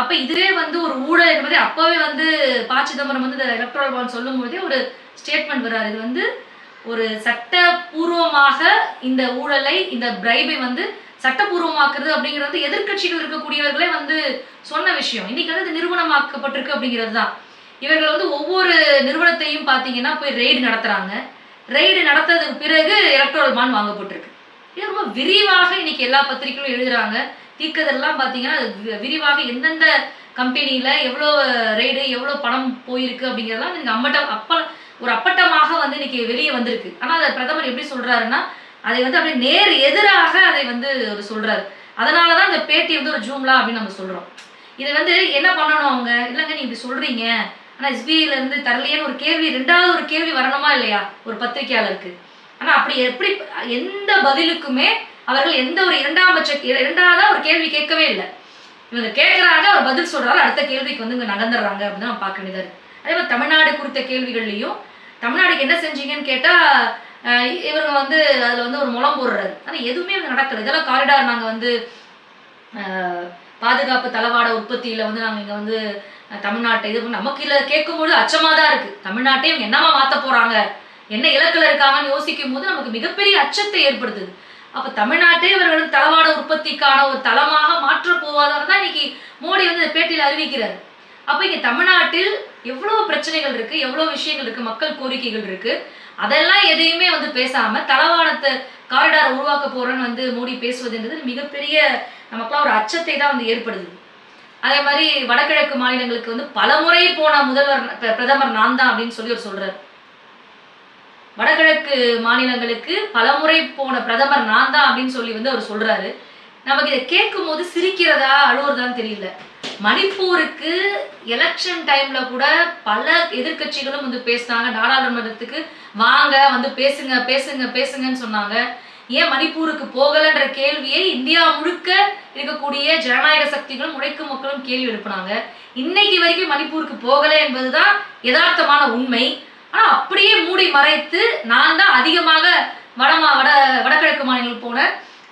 அப்ப இதுவே வந்து ஒரு ஊழல் என்பதை அப்பவே வந்து ப. சிதம்பரம் வந்து இந்த எலக்ட்ரல் பாண்ட் சொல்லும் போதே ஒரு ஸ்டேட்மெண்ட் வர்றாரு. இது வந்து ஒரு சட்டபூர்வமாக இந்த ஊழலை இந்த பிரைபை வந்து சட்டபூர்வமாக்குறது அப்படிங்கிறது வந்து எதிர்க்கட்சிகள் இருக்கக்கூடியவர்களே வந்து சொன்ன விஷயம். இன்னைக்கு வந்து இது நிறுவனமாக்கப்பட்டிருக்கு அப்படிங்கிறது தான். இவர்கள் வந்து ஒவ்வொரு நிறுவனத்தையும் பார்த்தீங்கன்னா போய் ரெய்டு நடத்துறாங்க. ரெய்டு நடத்ததுக்கு பிறகு எலக்ட்ரல் பாண்ட் வாங்கப்பட்டிருக்கு. இது ரொம்ப விரிவாக இன்னைக்கு எல்லா பத்திரிகைகளும் எழுதுறாங்க. தீர்க்கதெல்லாம் பார்த்தீங்கன்னா அது வி- விரிவாக எந்தெந்த கம்பெனியில் எவ்வளோ ரெய்டு எவ்வளோ பணம் போயிருக்கு அப்படிங்கிறதெல்லாம் இன்னைக்கு அம்மட்டம் அப்ப ஒரு அப்பட்டமாக வந்து இன்னைக்கு வெளியே வந்திருக்கு. ஆனால் அதை பிரதமர் எப்படி சொல்றாருன்னா அதை வந்து அப்படியே நேர் எதிராக அதை வந்து அவர் சொல்றாரு. அதனால தான் இந்த பேட்டி வந்து ஒரு ஜூம்லா அப்படின்னு நம்ம சொல்கிறோம் இதை வந்து என்ன பண்ணணும் அவங்க? இல்லைங்க நீ இப்படி சொல்றீங்க. ஆனா எஸ்பிஐல இருந்து தரலையேன்னு ஒரு கேள்வி ரெண்டாவது ஒரு கேள்வி வரணுமா இல்லையா? ஒரு பத்திரிகையாளருக்கு. ஆனா அப்படி எப்படி எந்த பதிலுக்குமே அவர்கள் எந்த ஒரு இரண்டாம் பட்ச இரண்டாவதா ஒரு கேள்வி கேட்கவே இல்லை. இவங்க கேட்கறாங்க அவர் பதில் சொல்றாரு அடுத்த கேள்விக்கு வந்து இங்க நடந்துடுறாங்க அப்படின்னு நம்ம பார்க்க வேண்டியதா அதே மாதிரி தமிழ்நாடு குறித்த கேள்விகள்லையும் தமிழ்நாடுக்கு என்ன செஞ்சீங்கன்னு கேட்டா இவங்க வந்து அதுல வந்து ஒரு முளம் போடுறாரு. ஆனா எதுவுமே நடக்கல. இதெல்லாம் காரிடார் நாங்க வந்து பாதுகாப்பு தளவாட உற்பத்தியில வந்து நாங்க இங்க வந்து தமிழ்நாட்டை இது நமக்கு இல்லை கேட்கும்போது அச்சமாக தான் இருக்குது தமிழ்நாட்டை இவங்க என்னவா மாற்ற போகிறாங்க என்ன இலக்கில் இருக்காங்கன்னு யோசிக்கும் போது நமக்கு மிகப்பெரிய அச்சத்தை ஏற்படுத்துது. அப்போ தமிழ்நாட்டே இவர்களுக்கு தளவாட உற்பத்திக்கான ஒரு தளமாக மாற்ற போவதாக தான் இன்னைக்கு மோடி வந்து பேட்டியில் அறிவிக்கிறார். அப்போ இங்கே தமிழ்நாட்டில் எவ்வளோ பிரச்சனைகள் இருக்குது எவ்வளோ விஷயங்கள் இருக்குது மக்கள் கோரிக்கைகள் இருக்குது அதெல்லாம் எதையுமே வந்து பேசாமல் தளவாடத்தை காரிடார் உருவாக்க போகிறோன்னு வந்து மோடி பேசுவதுன்றது மிகப்பெரிய நமக்குலாம் ஒரு அச்சத்தை தான் வந்து ஏற்படுது அதே மாதிரி வடகிழக்கு மாநிலங்களுக்கு வந்து பல முறை போன முதல்வர் பிரதமர் நான் தான் அப்படின்னு சொல்லி அவர் சொல்றாரு. வடகிழக்கு மாநிலங்களுக்கு பல முறை போன பிரதமர் நான் தான் அப்படின்னு சொல்லி வந்து அவர் சொல்றாரு. நமக்கு இதை கேட்கும் போது சிரிக்கிறதா அழுவுறதான்னு தெரியல. மணிப்பூருக்கு எலெக்ஷன் டைம்ல கூட பல எதிர்க்கட்சிகளும் வந்து பேசினாங்க. நாடாளுமன்றத்துக்கு வாங்க வந்து பேசுங்க பேசுங்க பேசுங்கன்னு சொன்னாங்க. ஏன் மணிப்பூருக்கு போகலன்ற கேள்வியை இந்தியா முழுக்க இருக்கக்கூடிய ஜனநாயக சக்திகளும் உழைக்கும் மக்களும் கேள்வி எழுப்புனாங்க. இன்னைக்கு வரைக்கும் மணிப்பூருக்கு போகலை என்பதுதான் யதார்த்தமான உண்மை. ஆனால் அப்படியே மூடி மறைத்து நான் தான் அதிகமாக வடமா வட வடகிழக்கு மாநிலங்கள் போன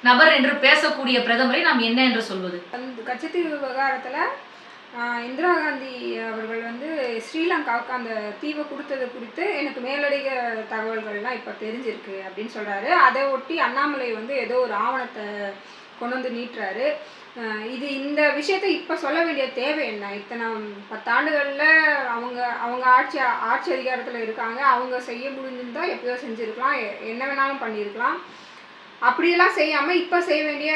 நபர் என்று பேசக்கூடிய பிரதமரை நாம் என்ன என்று சொல்வது? கச்சத்தீவு விவகாரத்தில் இந்திரா காந்தி அவர்கள் வந்து ஸ்ரீலங்காவுக்கு அந்த தீவை கொடுத்தது குறித்து எனக்கு மேலதிக தகவல்கள்லாம் இப்போ தெரிஞ்சிருக்கு அப்படின்னு சொல்கிறாரு அதை ஒட்டி அண்ணாமலை வந்து ஏதோ ஒரு ஆவணத்தை கொண்டு வந்து நீட்டுறாரு. இது இந்த விஷயத்தை இப்போ சொல்ல வேண்டிய தேவை என்ன? இத்தனை பத்தாண்டுகளில் அவங்க அவங்க ஆட்சி ஆட்சி அதிகாரத்தில் இருக்காங்க. அவங்க செய்ய முடிஞ்சிருந்தா எப்பயோ செஞ்சுருக்கலாம். எ- என்ன வேணாலும் பண்ணியிருக்கலாம் அப்படியெல்லாம் செய்யாமல் இப்போ செய்ய வேண்டிய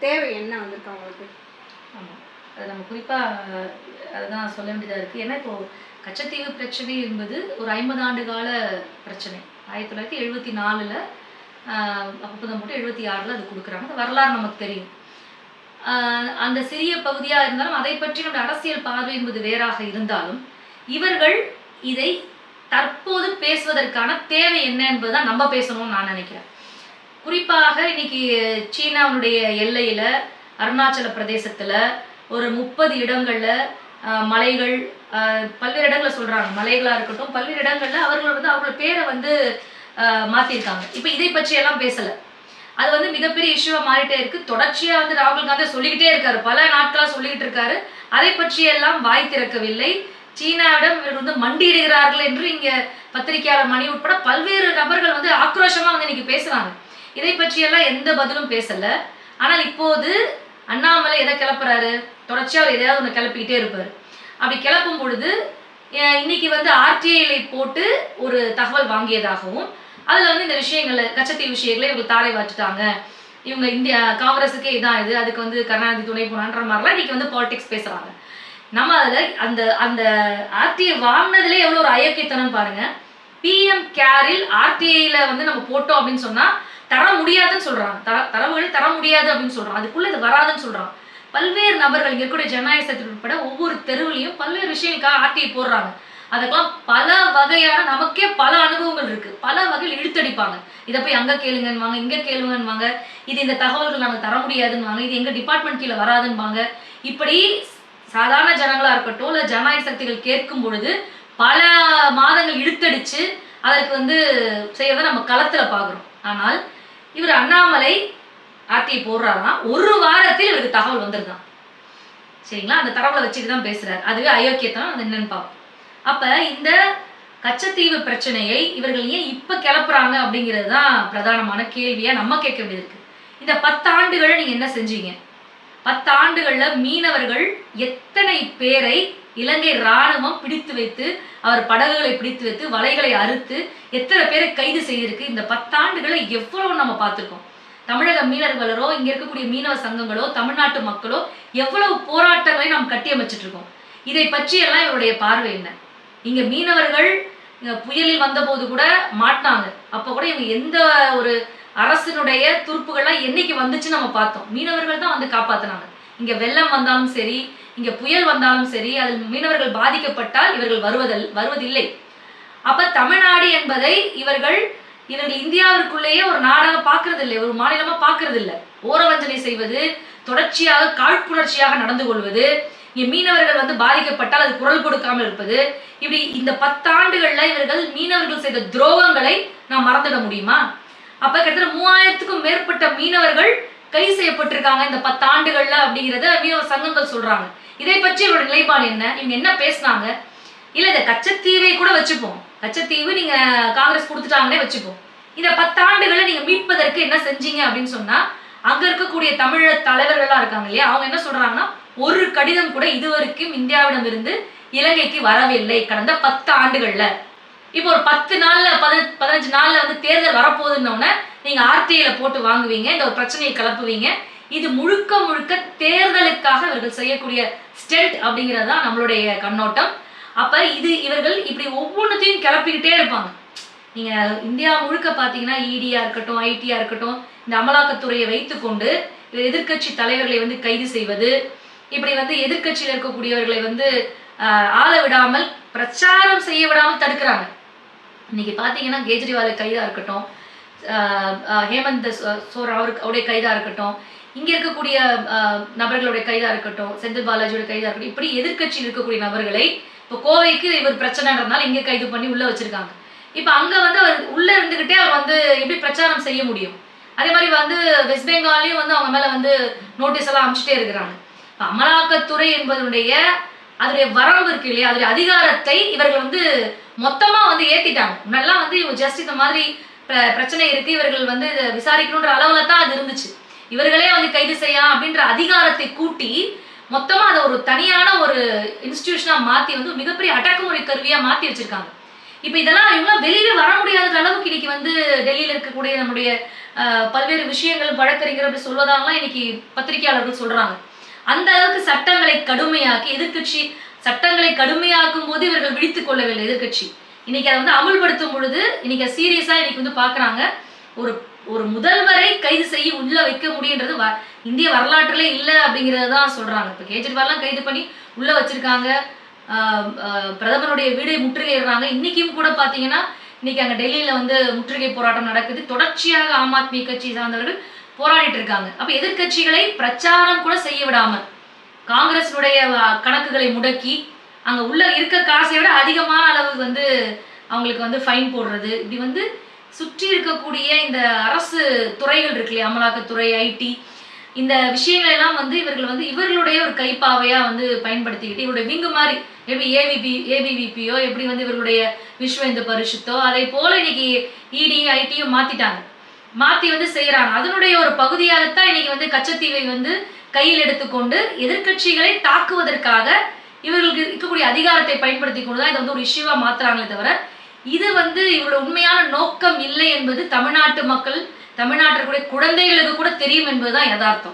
தேவை என்ன வந்திருக்கு அவங்களுக்கு? அது நம்ம குறிப்பாக அதுதான் சொல்ல வேண்டியதாக இருக்குது ஏன்னா இப்போது கச்சத்தீவு பிரச்சனை என்பது ஒரு ஐம்பது ஆண்டு கால பிரச்சனை. ஆயிரத்தி தொள்ளாயிரத்தி எழுபத்தி நாலில் ஒப்பந்தம் போட்டு எழுபத்தி ஆறில் அது கொடுக்குறாங்க. அந்த வரலாறு நமக்கு தெரியும். அந்த சிறிய பகுதியாக இருந்தாலும் அதை பற்றி நம்ம அரசியல் பார்வை என்பது வேறாக இருந்தாலும் இவர்கள் இதை தற்போது பேசுவதற்கான தேவை என்ன என்பதுதான் நம்ம பேசணும்னு நான் நினைக்கிறேன். குறிப்பாக இன்னைக்கு சீனாவுடைய எல்லையில் அருணாச்சல பிரதேசத்தில் ஒரு முப்பது இடங்களில் மலைகள் பல்வேறு இடங்களில் சொல்கிறாங்க மலைகளாக இருக்கட்டும் பல்வேறு இடங்களில் அவர்கள் வந்து அவங்களோட பேரை வந்து மாற்றிருக்காங்க இப்போ இதை பற்றியெல்லாம் பேசலை. அது வந்து மிகப்பெரிய இஷ்யூவா மாறிட்டே இருக்குது தொடர்ச்சியாக வந்து ராகுல் காந்தி சொல்லிக்கிட்டே இருக்காரு. பல நாட்களாக சொல்லிக்கிட்டு இருக்காரு. அதை பற்றியெல்லாம் வாய் திறக்கவில்லை. சீனாவிடம் இவர் வந்து மண்டியிடுகிறார்கள் என்று இங்கே பத்திரிகையாளர் மணி உட்பட பல்வேறு நபர்கள் வந்து ஆக்ரோஷமாக வந்து இன்னைக்கு பேசுகிறாங்க இதை பற்றியெல்லாம் எந்த பதிலும் பேசலை. ஆனால் இப்போது அண்ணாமலை எதை கிளப்புறாரு? தொடர்ச்சியாக அவர் எதையாவது ஒன்று கிளப்பிக்கிட்டே இருப்பார். அப்படி கிளப்பும் பொழுது இன்னைக்கு வந்து ஆர்டிஐல போட்டு ஒரு தகவல் வாங்கியதாகவும் அதில் வந்து இந்த விஷயங்களை கச்சத்தீவு விஷயங்களை இவங்க தாரை வாட்டுட்டாங்க இவங்க இந்தியா காங்கிரஸுக்கே இதான் இது அதுக்கு வந்து கருணாநிதி துணை போனான்ற மாதிரிலாம் இன்னைக்கு வந்து பாலிடிக்ஸ் பேசுகிறாங்க நம்ம அதில் அந்த அந்த ஆர்டிஐ வாங்கினதுலே எவ்வளோ ஒரு அயோக்கியத்தனம் பாருங்க. பிஎம் கேரில் ஆர்டிஐயில் வந்து நம்ம போட்டோம் அப்படின்னு சொன்னால் தர முடியாதுன்னு சொல்கிறாங்க தர தரவுகளை தர முடியாது அப்படின்னு சொல்கிறான் அதுக்குள்ளே இது வராதுன்னு சொல்கிறான் பல்வேறு நபர்கள் இருக்கக்கூடிய ஜனநாயக சக்தி உட்பட ஒவ்வொரு தெருவிலையும் பல்வேறு விஷயங்களுக்காக ஆர்டிஐ போடுறாங்க. அதுக்கெல்லாம் பல வகையான நமக்கே பல அனுபவங்கள் இருக்கு. பல வகையில் இழுத்தடிப்பாங்க. இதை போய் அங்க கேளுங்கன்னுவாங்க இங்க கேளுங்கன்னுவாங்க. இது இந்த தகவல்கள் நாங்க தர முடியாதுன்னுவாங்க. இது எங்க டிபார்ட்மெண்ட் கீழே வராதுன்னுவாங்க. இப்படி சாதாரண ஜனங்களா இருக்கட்டும் இல்ல ஜனநாயக சக்திகள் கேட்கும் பொழுது பல மாதங்கள் இழுத்தடிச்சு அதற்கு வந்து செய்யறத நம்ம களத்துல பாக்குறோம். ஆனால் இவர் அண்ணாமலை ஆர்டிஐ போடுறாராம். ஒரு வாரத்தில் இவருக்கு தகவல் வந்துருதான் சரிங்களா? அந்த தகவலை வச்சுட்டு தான் பேசுறாரு. அதுவே அயோக்கியத்தனம் அது என்னன்னு பார்ப்போம் அப்ப இந்த கச்சத்தீவு பிரச்சனையை இவர்கள் ஏன் இப்ப கிளப்புறாங்க அப்படிங்கிறது தான் பிரதானமான கேள்வியா நம்ம கேட்க வேண்டியிருக்கு. இந்த பத்தாண்டுகளை நீங்க என்ன செஞ்சீங்க? பத்தாண்டுகள்ல மீனவர்கள் எத்தனை பேரை இலங்கை ராணுவம் பிடித்து வைத்து அவர் படகுகளை பிடித்து வைத்து வலைகளை அறுத்து எத்தனை பேரை கைது செய்திருக்கு? இந்த பத்தாண்டுகளை எவ்வளவு நம்ம பார்த்துருக்கோம்? தமிழக மீனவர்களோ இங்க இருக்கக்கூடிய மீனவ சங்கங்களோ தமிழ்நாட்டு மக்களோ எவ்வளவு போராட்டங்களை நாம் கட்டியமைச்சிட்டு இருக்கோம் இதை பற்றி எல்லாம் இவருடைய பார்வை என்ன? இங்க மீனவர்கள் புயலில் வந்தபோது கூட மாட்டினாங்க. அப்ப கூட இவங்க எந்த ஒரு அரசினுடைய துருப்புகள்லாம் என்னைக்கு வந்துச்சு நம்ம பார்த்தோம். மீனவர்கள் தான் வந்து காப்பாத்தினாங்க. இங்க வெள்ளம் வந்தாலும் சரி இங்க புயல் வந்தாலும் சரி அதில் மீனவர்கள் பாதிக்கப்பட்டால் இவர்கள் வருவதல் வருவதில்லை. அப்ப தமிழ்நாடு என்பதை இவர்கள் இவர்கள் இந்தியாவிற்குள்ளேயே ஒரு நாடாக பார்க்கறது இல்லை ஒரு மாநிலமா பார்க்கறது இல்லை ஓரவஞ்சனை செய்வது தொடர்ச்சியாக காழ்ப்புணர்ச்சியாக நடந்து கொள்வது இங்க மீனவர்கள் வந்து பாதிக்கப்பட்டால் அது குரல் கொடுக்காமல் இருப்பது இப்படி இந்த பத்தாண்டுகளில் இவர்கள் மீனவர்கள் செய்த துரோகங்களை நாம் மறந்துட முடியுமா? அப்ப கிட்டத்தட்ட மூவாயிரத்துக்கும் மேற்பட்ட மீனவர்கள் கை செய்யப்பட்டிருக்காங்க இந்த பத்தாண்டுகள்ல அப்படிங்கறத மீனவ சங்கங்கள் சொல்றாங்க. இதை பற்றி இவரோட நிலைப்பாடு என்ன? இவங்க என்ன பேசுனாங்க? இல்ல இந்த கச்சத்தீவை கூட வச்சுப்போம். லட்சத்தீவு நீங்க காங்கிரஸ் கொடுத்துட்டாங்கன்னே வச்சுப்போம் இந்த பத்தாண்டுகளை நீங்க மீட்பதற்கு என்ன செஞ்சீங்க அப்படின்னு சொன்னா அங்க இருக்கக்கூடிய தமிழக தலைவர்கள்லாம் இருக்காங்க இல்லையா? அவங்க என்ன சொல்றாங்கன்னா ஒரு கடிதம் கூட இதுவரைக்கும் இந்தியாவிடமிருந்து இலங்கைக்கு வரவில்லை கடந்த பத்து ஆண்டுகள்ல. இப்போ ஒரு பத்து நாள்ல பதினஞ்சு பதினஞ்சு நாள்ல வந்து தேர்தல் வரப்போகுதுன்னொன்னே நீங்க ஆர்டிஐல போட்டு வாங்குவீங்க இந்த ஒரு பிரச்சனையை கிளப்புவீங்க. இது முழுக்க முழுக்க தேர்தலுக்காக இவர்கள் செய்யக்கூடிய ஸ்டெல்ட் அப்படிங்கிறது தான் நம்மளுடைய கண்ணோட்டம். அப்போ இது இவர்கள் இப்படி ஒவ்வொன்றத்தையும் கிளப்பிக்கிட்டே இருப்பாங்க. நீங்கள் இந்தியா முழுக்க பார்த்தீங்கன்னா இடியா இருக்கட்டும் ஐடியா இருக்கட்டும் இந்த அமலாக்கத்துறையை வைத்துக்கொண்டு எதிர்க்கட்சி தலைவர்களை வந்து கைது செய்வது இப்படி வந்து எதிர்க்கட்சியில் இருக்கக்கூடியவர்களை வந்து ஆள விடாமல் பிரச்சாரம் செய்ய விடாமல் தடுக்கிறாங்க. இன்னைக்கு பார்த்தீங்கன்னா கெஜ்ரிவால் கைதாக இருக்கட்டும் ஹேமந்த் சோர் அவருக்கு அவருடைய கைதாக இருக்கட்டும் இங்கே இருக்கக்கூடிய நபர்களுடைய கைதாக இருக்கட்டும் செந்தில் பாலாஜியோட கைதாக இருக்கட்டும் இப்படி எதிர்கட்சியில் இருக்கக்கூடிய நபர்களை இப்போ கோவைக்கு இவர் பிரச்சனைன்றதுனால இங்கே கைது பண்ணி உள்ள வச்சிருக்காங்க. இப்போ அங்க வந்து அவர் உள்ள இருந்துகிட்டே அவர் வந்து எப்படி பிரச்சாரம் செய்ய முடியும்? அதே மாதிரி வந்து வெஸ்ட் பெங்காலையும் வந்து அவங்க மேல வந்து நோட்டீஸ் எல்லாம் அனுப்பிச்சிட்டே இருக்கிறாங்க. இப்போ அமலாக்கத்துறை என்பதனுடைய அதனுடைய வரம்பு இருக்கு இல்லையா? அதனுடைய அதிகாரத்தை இவர்கள் வந்து மொத்தமா வந்து ஏத்திட்டாங்க. முன்னெல்லாம் வந்து இவங்க ஜஸ்ட் இந்த மாதிரி பிர- பிரச்சனை இருக்கு. இவர்கள் வந்து விசாரிக்கணுன்ற அளவுல தான் அது இருந்துச்சு. இவர்களே வந்து கைது செய்யலாம் அப்படின்ற அதிகாரத்தை கூட்டி மொத்தமாக அதை ஒரு தனியான ஒரு இன்ஸ்டியூஷனாக மாற்றி வந்து மிகப்பெரிய அடக்குமுறை கருவியாக மாற்றி வச்சுருக்காங்க. இப்போ இதெல்லாம் இவங்களாம் வெளியில் வர முடியாத அளவுக்கு இன்னைக்கு வந்து டெல்லியில் இருக்கக்கூடிய நம்முடைய பல்வேறு விஷயங்கள் வழக்கறிஞர் அப்படி சொல்வதாலாம் இன்னைக்கு பத்திரிகையாளர்கள் சொல்கிறாங்க அந்த அளவுக்கு சட்டங்களை கடுமையாக்கி எதிர்க்கட்சி சட்டங்களை கடுமையாக்கும் போது இவர்கள் விழித்து கொள்ளவில்லை எதிர்க்கட்சி. இன்னைக்கு அதை வந்து அமுல்படுத்தும் பொழுது இன்னைக்கு சீரியஸாக இன்னைக்கு வந்து பார்க்குறாங்க ஒரு ஒரு முதல்வரை கைது செய்ய உள்ள வைக்க முடியுன்றது வ- இந்திய வரலாற்றிலே இல்லை அப்படிங்கறத தான் சொல்றாங்க. இப்போ கேஜ்ரிவால்லாம் கைது பண்ணி உள்ள வச்சிருக்காங்க. பிரதமருடைய வீடை முற்றுகையிடுறாங்க. இன்னைக்கும் கூட பாத்தீங்கன்னா இன்னைக்கு அங்க டெல்லியில வந்து முற்றுகை போராட்டம் நடக்குது. தொடர்ச்சியாக ஆம் ஆத்மி கட்சி சார்ந்தவர்கள் போராடிட்டு இருக்காங்க. அப்ப எதிர்க்கட்சிகளை பிரச்சாரம் கூட செய்ய விடாம காங்கிரஸினுடைய கணக்குகளை முடக்கி அங்க உள்ள இருக்க காசை விட அதிகமான அளவு வந்து அவங்களுக்கு வந்து ஃபைன் போடுறது இப்படி வந்து சுற்றி இருக்கக்கூடிய இந்த அரசு துறைகள் இருக்கு இல்லையா? அமலாக்கத்துறை ஐடி இந்த விஷயங்கள் எல்லாம் வந்து இவர்கள் வந்து இவர்களுடைய ஒரு கைப்பாவையா வந்து பயன்படுத்திக்கிட்டு இவருடைய விங்கு மாதிரி எப்படி ஏவிபி ஏபிவிபியோ எப்படி வந்து இவர்களுடைய விஸ்வ இந்து பரிஷத்தோ அதே போல இன்னைக்கு இடி ஐடியும் மாத்திட்டாங்க. மாத்தி வந்து செய்யறாங்க அதனுடைய ஒரு பகுதியாகத்தான் இன்னைக்கு வந்து கச்சத்தீவை வந்து கையில் எடுத்துக்கொண்டு எதிர்க்கட்சிகளை தாக்குவதற்காக இவர்களுக்கு இருக்கக்கூடிய அதிகாரத்தை பயன்படுத்தி கொண்டு தான் இதை வந்து ஒரு இஷ்யூவா மாத்துறாங்களே தவிர இது வந்து இவரோட உண்மையான நோக்கம் இல்லை என்பது தமிழ்நாட்டு மக்கள் தமிழ்நாட்டிற்குடைய குழந்தைகளுக்கு கூட தெரியும் என்பதுதான் யதார்த்தம்.